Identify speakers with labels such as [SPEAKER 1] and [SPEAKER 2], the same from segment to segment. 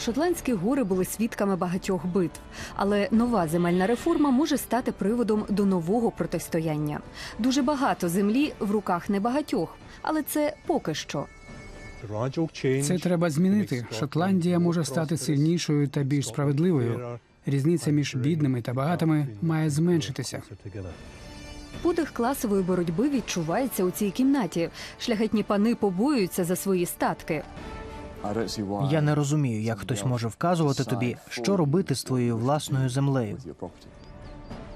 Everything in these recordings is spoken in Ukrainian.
[SPEAKER 1] Шотландські гори були свідками багатьох битв, але нова земельна реформа може стати приводом до нового протистояння. Дуже багато землі в руках небагатьох, але це поки що.
[SPEAKER 2] Це треба змінити. Шотландія може стати сильнішою та більш справедливою. Різниця між бідними та багатими має зменшитися.
[SPEAKER 1] Подих класової боротьби відчувається у цій кімнаті. Шляхетні пани побоюються за свої статки.
[SPEAKER 3] Я не розумію, як хтось може вказувати тобі, що робити з твоєю власною землею.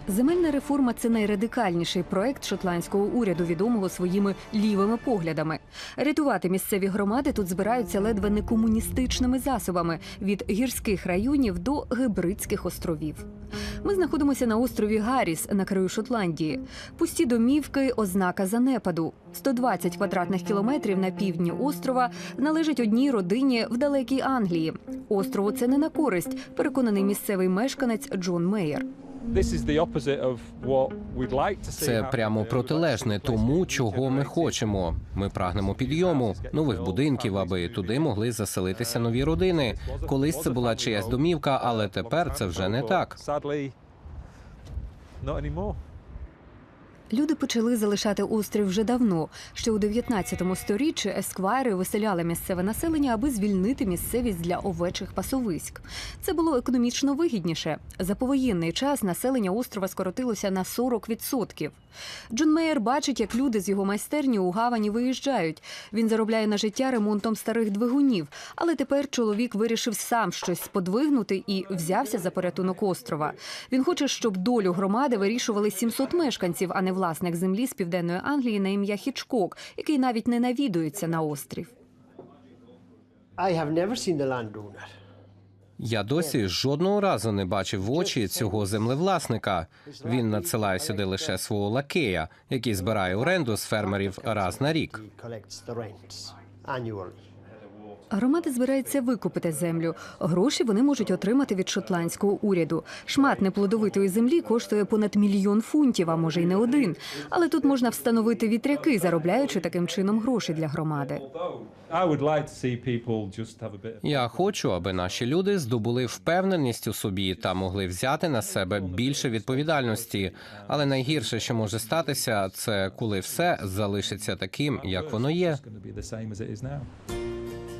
[SPEAKER 1] Земельна реформа це найрадикальніший проект шотландського уряду, відомого своїми лівими поглядами. Рятувати місцеві громади тут збираються ледве не комуністичними засобами від гірських районів до Гебридських островів. Ми знаходимося на острові Гарріс на краю Шотландії. Пусті домівки ознака занепаду. 120 квадратних кілометрів на півдні острова належать одній родині в далекій Англії. Острову це не на користь, переконаний місцевий мешканець Джон Мейер.
[SPEAKER 4] Це прямо протилежне тому, чого ми хочемо. Ми прагнемо підйому нових будинків, аби туди могли заселитися нові родини. Колись це була чиясь домівка, але тепер це вже не так.
[SPEAKER 1] Люди почали залишати острів вже давно. Ще у 19 сторіччі есквайри виселяли місцеве населення, аби звільнити місцевість для овечих пасовиськ. Це було економічно вигідніше. За повоєнний час населення острова скоротилося на 40%. Джон Мейер бачить, як люди з його майстерні у гавані виїжджають. Він заробляє на життя ремонтом старих двигунів. Але тепер чоловік вирішив сам щось сподвигнути і взявся за порятунок острова. Він хоче, щоб долю громади вирішували 700 мешканців, а не власник землі з південної Англії на ім'я Хічкок, який навіть не навідується на острів.
[SPEAKER 4] Я досі жодного разу не бачив в очі цього землевласника. Він надсилає сюди лише свого лакея, який збирає оренду з фермерів раз на рік.
[SPEAKER 1] Громада збирається викупити землю. Гроші вони можуть отримати від шотландського уряду. Шмат неплодовитої землі коштує понад мільйон фунтів, а може й не один. Але тут можна встановити вітряки, заробляючи таким чином гроші для громади.
[SPEAKER 4] Я хочу, аби наші люди здобули впевненість у собі та могли взяти на себе більше відповідальності. Але найгірше, що може статися, це коли все залишиться таким, як воно є.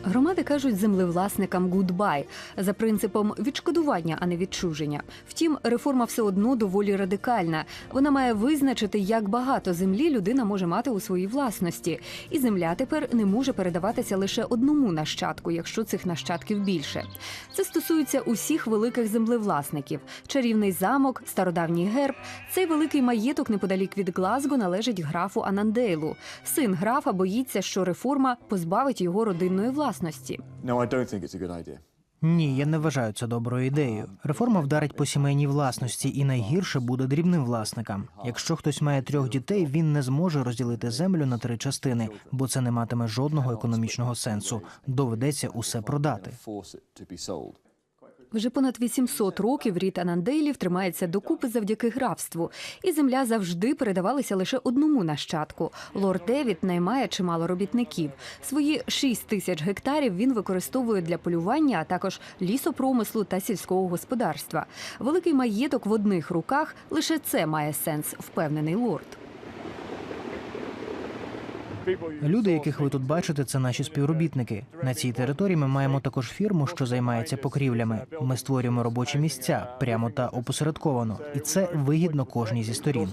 [SPEAKER 1] Громади кажуть землевласникам «гудбай» за принципом відшкодування, а не відчуження. Втім, реформа все одно доволі радикальна. Вона має визначити, як багато землі людина може мати у своїй власності, і земля тепер не може передаватися лише одному нащадку, якщо цих нащадків більше. Це стосується усіх великих землевласників. Чарівний замок, стародавній герб. Цей великий маєток неподалік від Глазго належить графу Анандейлу. Син графа боїться, що реформа позбавить його родинної власності.
[SPEAKER 5] No, I don't think it's a good idea.
[SPEAKER 3] Ні, я не вважаю це доброю ідеєю. Реформа вдарить по сімейній власності, і найгірше буде дрібним власникам. Якщо хтось має трьох дітей, він не зможе розділити землю на три частини, бо це не матиме жодного економічного сенсу. Доведеться усе продати.
[SPEAKER 1] Вже понад 800 років рід Ананделів тримається докупи завдяки графству, і земля завжди передавалася лише одному нащадку. Лорд Девід наймає чимало робітників. Свої 6 тисяч гектарів він використовує для полювання, а також лісопромислу та сільського господарства. Великий маєток в одних руках лише це має сенс, впевнений лорд.
[SPEAKER 3] Люди, яких ви тут бачите, це наші співробітники. На цій території ми маємо також фірму, що займається покрівлями. Ми створюємо робочі місця прямо та опосередковано, і це вигідно кожній зі сторін.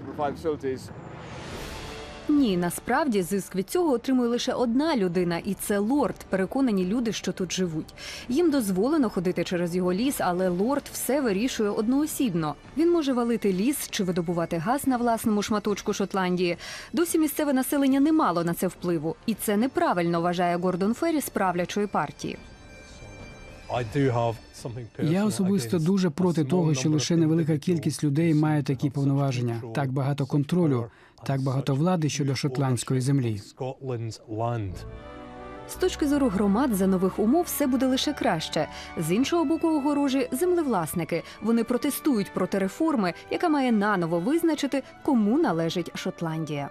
[SPEAKER 1] Ні, насправді зиск від цього отримує лише одна людина, і це лорд. Переконані люди, що тут живуть. Їм дозволено ходити через його ліс, але лорд все вирішує одноосібно. Він може валити ліс чи видобувати газ на власному шматочку Шотландії. Досі місцеве населення не мало на це впливу, і це неправильно вважає Гордон Феррі з правлячої партії.
[SPEAKER 2] Я особисто дуже проти того, що лише невелика кількість людей має такі повноваження, так багато контролю, так багато влади щодо шотландської землі.
[SPEAKER 1] З точки зору громад за нових умов все буде лише краще. З іншого боку, огорожі землевласники. Вони протестують проти реформи, яка має наново визначити, кому належить Шотландія.